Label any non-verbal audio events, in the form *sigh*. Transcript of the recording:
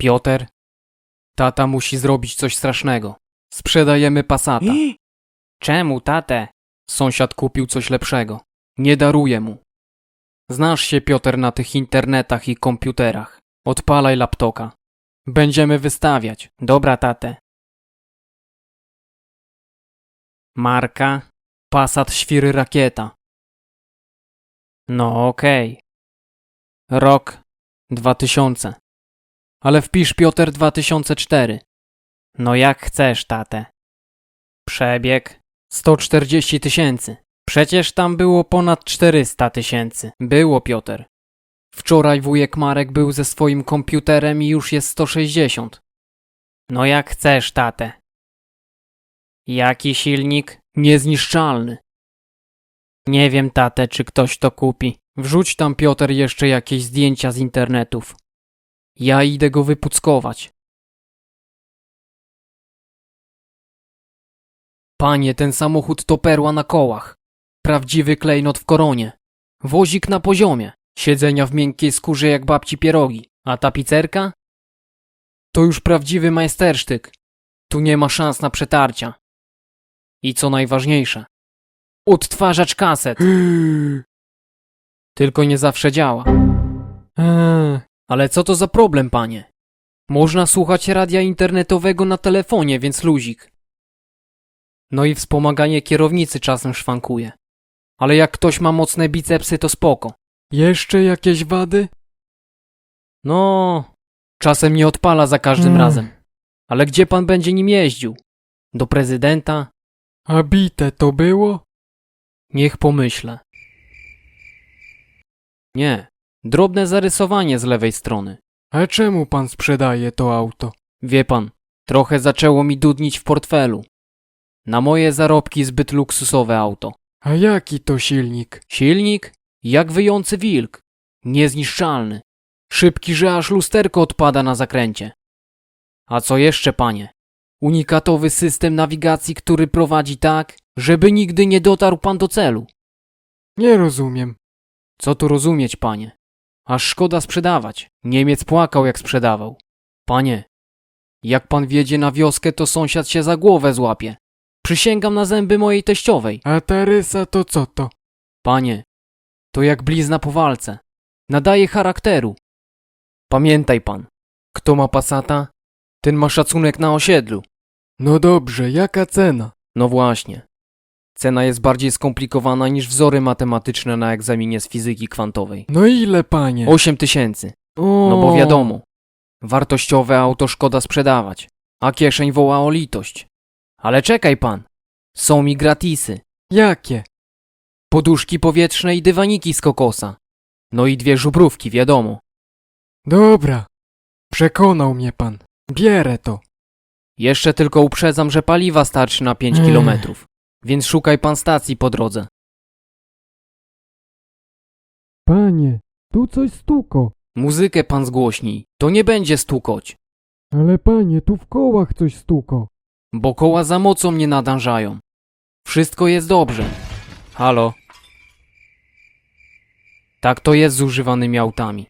Piotr, tata musi zrobić coś strasznego. Sprzedajemy Passata. Czemu, tatę? Sąsiad kupił coś lepszego. Nie daruję mu. Znasz się, Piotr, na tych internetach i komputerach. Odpalaj laptopa. Będziemy wystawiać. Dobra, tatę. Marka Passat Świry Rakieta. No okej. Rok 2000. Ale wpisz Piotr 2004. No jak chcesz, tatę. Przebieg 140 tysięcy. Przecież tam było ponad 400 tysięcy. Było, Piotr. Wczoraj wujek Marek był ze swoim komputerem i już jest 160. No jak chcesz, tatę. Jaki silnik? Niezniszczalny. Nie wiem, tatę, czy ktoś to kupi. Wrzuć tam, Piotr, jeszcze jakieś zdjęcia z internetów. Ja idę go wypuckować. Panie, ten samochód to perła na kołach. Prawdziwy klejnot w koronie. Wozik na poziomie. Siedzenia w miękkiej skórze jak babci pierogi. A tapicerka? To już prawdziwy majstersztyk. Tu nie ma szans na przetarcia. I co najważniejsze, odtwarzacz kaset. *gasps* Tylko nie zawsze działa. Eee, ale co to za problem, panie? Można słuchać radia internetowego na telefonie, więc luzik. No i wspomaganie kierownicy czasem szwankuje. Ale jak ktoś ma mocne bicepsy, to spoko. Jeszcze jakieś wady? No, czasem nie odpala za każdym Mm. razem. Ale gdzie pan będzie nim jeździł? Do prezydenta? A bite to było? Niech pomyślę. Nie, drobne zarysowanie z lewej strony. A czemu pan sprzedaje to auto? Wie pan, trochę zaczęło mi dudnić w portfelu. Na moje zarobki zbyt luksusowe auto. A jaki to silnik? Silnik? Jak wyjący wilk. Niezniszczalny. Szybki, że aż lusterko odpada na zakręcie. A co jeszcze, panie? Unikatowy system nawigacji, który prowadzi tak, żeby nigdy nie dotarł pan do celu. Nie rozumiem. Co tu rozumieć, panie? Aż szkoda sprzedawać. Niemiec płakał, jak sprzedawał. Panie, jak pan wjedzie na wioskę, to sąsiad się za głowę złapie. Przysięgam na zęby mojej teściowej. A ta rysa to co to? Panie, to jak blizna po walce. Nadaje charakteru. Pamiętaj pan, kto ma pasata, ten ma szacunek na osiedlu. No dobrze, jaka cena? No właśnie. Cena jest bardziej skomplikowana niż wzory matematyczne na egzaminie z fizyki kwantowej. No ile panie? 8 tysięcy. No bo wiadomo, wartościowe auto szkoda sprzedawać, a kieszeń woła o litość. Ale czekaj pan, są mi gratisy. Jakie? Poduszki powietrzne i dywaniki z kokosa. No i dwie żubrówki, wiadomo. Dobra. Przekonał mnie pan. Bierę to. Jeszcze tylko uprzedzam, że paliwa starczy na 5 Ech. kilometrów. Więc szukaj pan stacji po drodze. Panie, tu coś stuko. Muzykę pan zgłośnij, to nie będzie stukoć, Ale panie, tu w kołach coś stuko. bo koła za mocą nie nadążają. Wszystko jest dobrze. Halo? Tak to jest z używanymi autami.